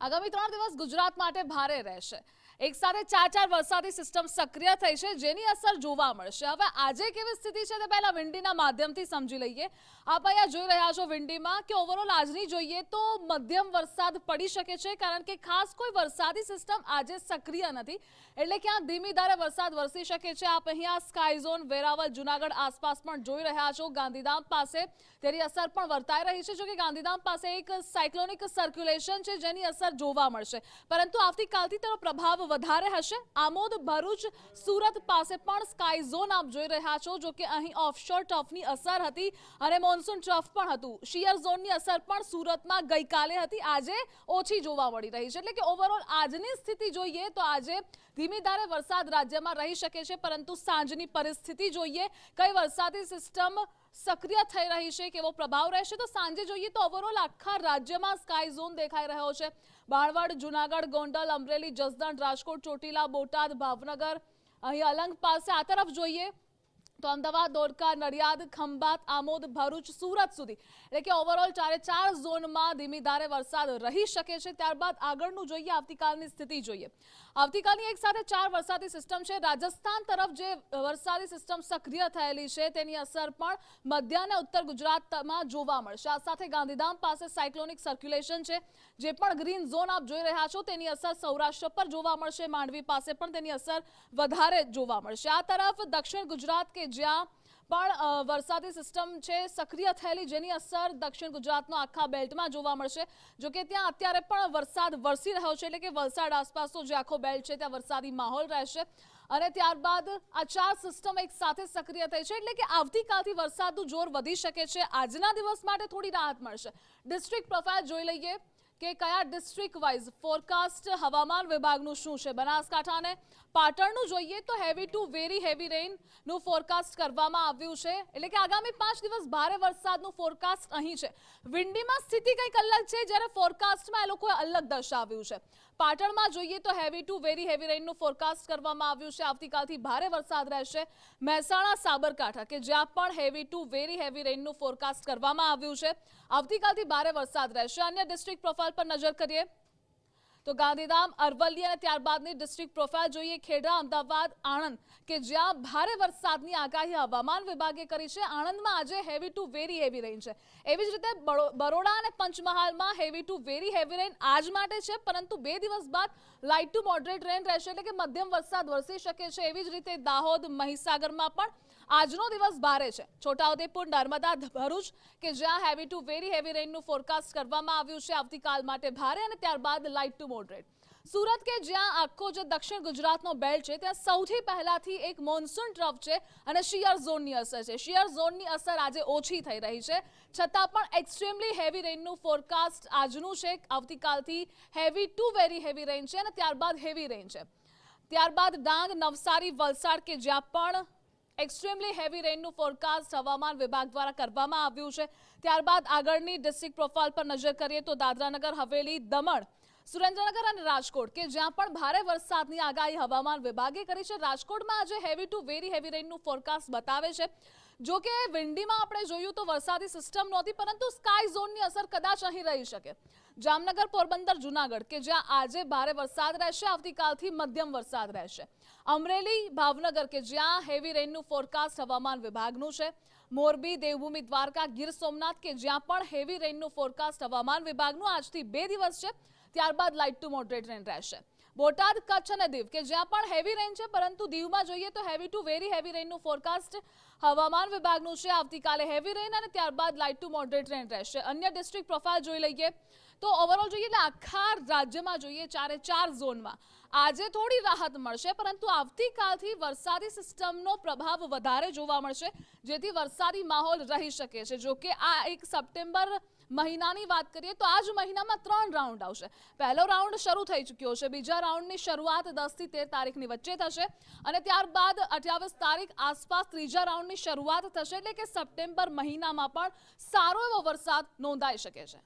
આગામી ત્રણ દિવસ ગુજરાત માટે ભારે રહેશે. એક સાથે ચાર ચાર વરસાદી સિસ્ટમ સક્રિય થઈ છે, જેની અસર જોવા મળશે. હવે આજે કેવી સ્થિતિ છે તે પહેલા વિંડીના માધ્યમથી સમજી લઈએ. આપ અહીંયા જોઈ રહ્યા છો વિંડીમાં કે ઓવરઓલ આજની જોઈએ તો મધ્યમ વરસાદ પડી શકે છે, કારણ કે ખાસ કોઈ વરસાદી સિસ્ટમ આજે સક્રિય નથી. એટલે ક્યાં ધીમી ધારે વરસાદ વરસી શકે છે. આપ અહીંયા સ્કાય ઝોન વેરાવળ, જુનાગઢ આસપાસ પણ જોઈ રહ્યા છો. ગાંધીધામ પાસે તેની અસર પણ વર્તાઈ રહી છે, જો કે ગાંધીધામ પાસે એક સાયક્લોનિક સર્ક્યુલેશન છે, જેની અસર જોવા મળશે. પરંતુ આવતીકાલથી તેનો પ્રભાવ વધારે હશે. આમોદ, ભરૂચ, સુરત પાસે પણ સ્કાય ઝોન આપ જોઈ રહ્યા છો, જો કે અહીં ઓફશોર ટ્રફની અસર હતી અને મોન્સૂન ટ્રફ પણ હતું. શિયર ઝોનની અસર પણ સુરતમાં ગઈકાલે હતી. આજે ઓછી જોવા મળી રહી છે. એટલે કે ઓવરઓલ આજની સ્થિતિ જોઈએ તો આજે ધીમી ધારે વરસાદ રાજ્યમાં રહી શકે છે, પરંતુ સાંજની પરિસ્થિતિ જોઈએ કઈ વરસાદી સિસ્ટમ સક્રિય થઈ રહી છે, કેવો પ્રભાવ રહેશે, તો સાંજે જોઈએ તો ઓવરઓલ આખા રાજ્યમાં સ્કાય ઝોન દેખાઈ રહ્યો છે. બાણવડ જુનાગઢ, ગોંડલ, અમરેલી, જસદણ, રાજકોટ, ચોટીલા, બોટાદ, ભાવનગર. અહીં અલંગ પાસે આ તરફ જોઈએ તો અમદાવાદ દોડકા નડિયાદ, ખંભાત, આમોદ, ભરૂચ, સુરત સુધી. એટલે કે ઓવરઓલ ચારે ચાર ઝોનમાં ધીમી ધારે વરસાદ રહી શકે છે. ત્યારબાદ આગળનું જોઈએ, આવતીકાલની સ્થિતિ જોઈએ. આવતીકાલની એક સાથે ચાર વરસાદી સિસ્ટમ છે. રાજસ્થાન તરફ જે વરસાદી સિસ્ટમ સક્રિય થયેલી છે, તેની અસર પણ મધ્ય અને ઉત્તર ગુજરાતમાં જોવા મળશે. આ સાથે ગાંધીધામ પાસે સાયક્લોનિક સર્ક્યુલેશન છે, જે પણ ગ્રીન ઝોન આપ જોઈ રહ્યા છો, તેની અસર સૌરાષ્ટ્ર પર જોવા મળશે. માંડવી પાસે પણ તેની અસર વધારે જોવા મળશે. આ તરફ દક્ષિણ ગુજરાત કે જ્યાં પણ વરસાદી સિસ્ટમ છે, સક્રિય થયેલી, જેની અસર દક્ષિણ ગુજરાતનો આખા બેલ્ટમાં જોવા મળશે. જો કે ત્યાં અત્યારે પણ વરસાદ વરસી રહ્યો છે, એટલે કે વલસાડ આસપાસનો જે આખો બેલ્ટ છે, ત્યાં વરસાદી માહોલ રહેશે. અને ત્યારબાદ આ ચાર સિસ્ટમ એક સાથે સક્રિય થઈ છે, એટલે કે આવતીકાલથી વરસાદનું જોર વધી શકે છે. આજના દિવસ માટે થોડી રાહત મળશે. ડિસ્ટ્રિક્ટ પ્રોફાઇલ જોઈ લઈએ. કે કયા ડિસ્ટ્રિક્ટ વાઇઝ ફોરકાસ્ટ હવામાન વિભાગનું શું છે? બનાસકાંઠાને પાટણનું જોઈએ તો હેવી ટુ વેરી હેવી રેઇનનું ફોરકાસ્ટ કરવામાં આવ્યું છે. એટલે કે આગામી પાંચ દિવસ ભારે વરસાદનું ફોરકાસ્ટ અહીં છે. વિંડીમાં સ્થિતિ કંઈક અલગ છે, જ્યારે ફોરકાસ્ટમાં એ લોકોએ અલગ દર્શાવ્યું છે. પાટણમાં જોઈએ તો હેવી ટુ વેરી હેવી રેઇનનું ફોરકાસ્ટ કરવામાં આવ્યું છે. આવતીકાલથી ભારે વરસાદ રહેશે. મહેસાણા, સાબરકાંઠા કે જ્યાં પણ હેવી ટુ વેરી હેવી રેઇનનું ફોરકાસ્ટ કરવામાં આવ્યું છે. આવતીકાલથી ભારે વરસાદ રહેશે. અન્ય ડિસ્ટ્રિક્ટ પ્રોફાઇલ પર નજર કરીએ. તો ગાંધીધામ, અરવલ્લી અને ત્યારબાદની ડિસ્ટ્રિક્ટ પ્રોફાઇલ જોઈએ. ખેડા, અમદાવાદ, આણંદ, કે જ્યાં ભારે વરસાદની આગાહી હવામાન વિભાગે કરી છે. આણંદમાં આજે heavy to very heavy rain છે. એવી જ રીતે બરો- બરોડા અને પંચમહાલમાં heavy to very heavy rain આજ માટે છે, પરંતુ બે દિવસ બાદ લાઇટ ટુ મોડરેટ રેન રહેશે એટલે કે મધ્યમ વરસાદ વરસી શકે છે. એવી જ રીતે દાહોદ, મહીસાગરમાં પણ આજનો દિવસ ભારે છે. છોટાઉદેપુર, નર્મદા ભરૂચ, કે જ્યાં હેવી ટુ વેરી હેવી રેઇનનું ફોરકાસ્ટ કરવામાં આવ્યું છે. આવતીકાલ માટે ભારે અને ત્યારબાદ લાઇટ ટુ મોડરેટ સુરત કે જ્યાં આખો જે દક્ષિણ ગુજરાતનો બેલ્ટ છે, ત્યાં સૌથી પહેલાથી એક મોન્સૂન ટ્રફ છે અને શિયર ઝોનની અસર છે. શિયર ઝોનની અસર આજે ઓછી થઈ રહી છે. છતાં પણ એક્સ્ટ્રીમલી હેવી રેઇનનું ફોરકાસ્ટ આજનું છે. આવતીકાલથી heavy to very heavy rain છે અને ત્યારબાદ હેવી રેઇન છે. ત્યારબાદ ડાંગ, નવસારી, વલસાડ કે જ્યાં પણ એક્સ્ટ્રીમલી હેવી રેઇનનું ફોરકાસ્ટ હવામાન વિભાગ દ્વારા કરવામાં આવ્યું છે. ત્યારબાદ આગળની ડિસ્ટ્રિક્ટ પ્રોફાઇલ પર નજર કરીએ તો દાદરાનગર, હવેલી, દમણ સુરેન્દ્રનગર અને રાજકોટ, કે જ્યાં પણ ભારે વરસાદની આગાહી હવામાન વિભાગે કરી છે. રાજકોટમાં આજે હેવી ટુ વેરી હેવી રેઇનનું ફોરકાસ્ટ બતાવે છે. જો કે વિંડીમાં આપણે જોયું તો વરસાદી સિસ્ટમ નહોતી, પરંતુ સ્કાય ઝોનની અસર કદાચ અહીં રહી શકે. જામનગર, પોરબંદર, જુનાગઢ, કે જ્યાં આજે ભારે વરસાદ રહેશે, આવતીકાલથી મધ્યમ વરસાદ રહેશે. અમરેલી, ભાવનગર, કે જ્યાં હેવી રેઇનનું ફોરકાસ્ટ હવામાન વિભાગનું છે. મોરબી, દેવભૂમિ, દ્વારકા, ગીર સોમનાથ, કે જ્યાં પણ હેવી રેઇનનું ફોરકાસ્ટ હવામાન વિભાગનું આજથી બે દિવસ છે. ત્યારબાદ લાઇટ ટુ મોડરેટ રેન રહેશે. બોટાદ, કચ્છ અને દીવ, કે જ્યાં પણ હેવી રેન છે, પરંતુ દીવમાં જોઈએ તો હેવી ટુ વેરી હેવી રેનનું ફોરકાસ્ટ હવામાન વિભાગનું છે. આવતીકાલે હેવી રેન અને ત્યારબાદ લાઇટ ટુ મોડરેટ રેન રહેશે. અન્ય ડિસ્ટ્રિક્ટ પ્રોફાઇલ જોઈ લઈએ. તો ઓવરઓલ જોઈએ એટલે આખા રાજ્યમાં જોઈએ ચારે ચાર ઝોનમાં આજે થોડી રાહત મળશે, પરંતુ આવતીકાલથી વરસાદી સિસ્ટમનો પ્રભાવ વધારે જોવા મળશે, જેથી વરસાદી માહોલ રહી શકે છે. જો કે આ એક સપ્ટેમ્બર મહિનાની વાત કરીએ તો આ જ મહિનામાં ત્રણ રાઉન્ડ આવશે. પહેલો રાઉન્ડ શરૂ થઈ ચૂક્યો છે, બીજા રાઉન્ડની શરૂઆત દસથી તેર તારીખની વચ્ચે થશે અને ત્યારબાદ અઠ્યાવીસ તારીખ આસપાસ ત્રીજા રાઉન્ડની શરૂઆત થશે, એટલે કે સપ્ટેમ્બર મહિનામાં પણ સારો એવો વરસાદ નોંધાઈ શકે છે.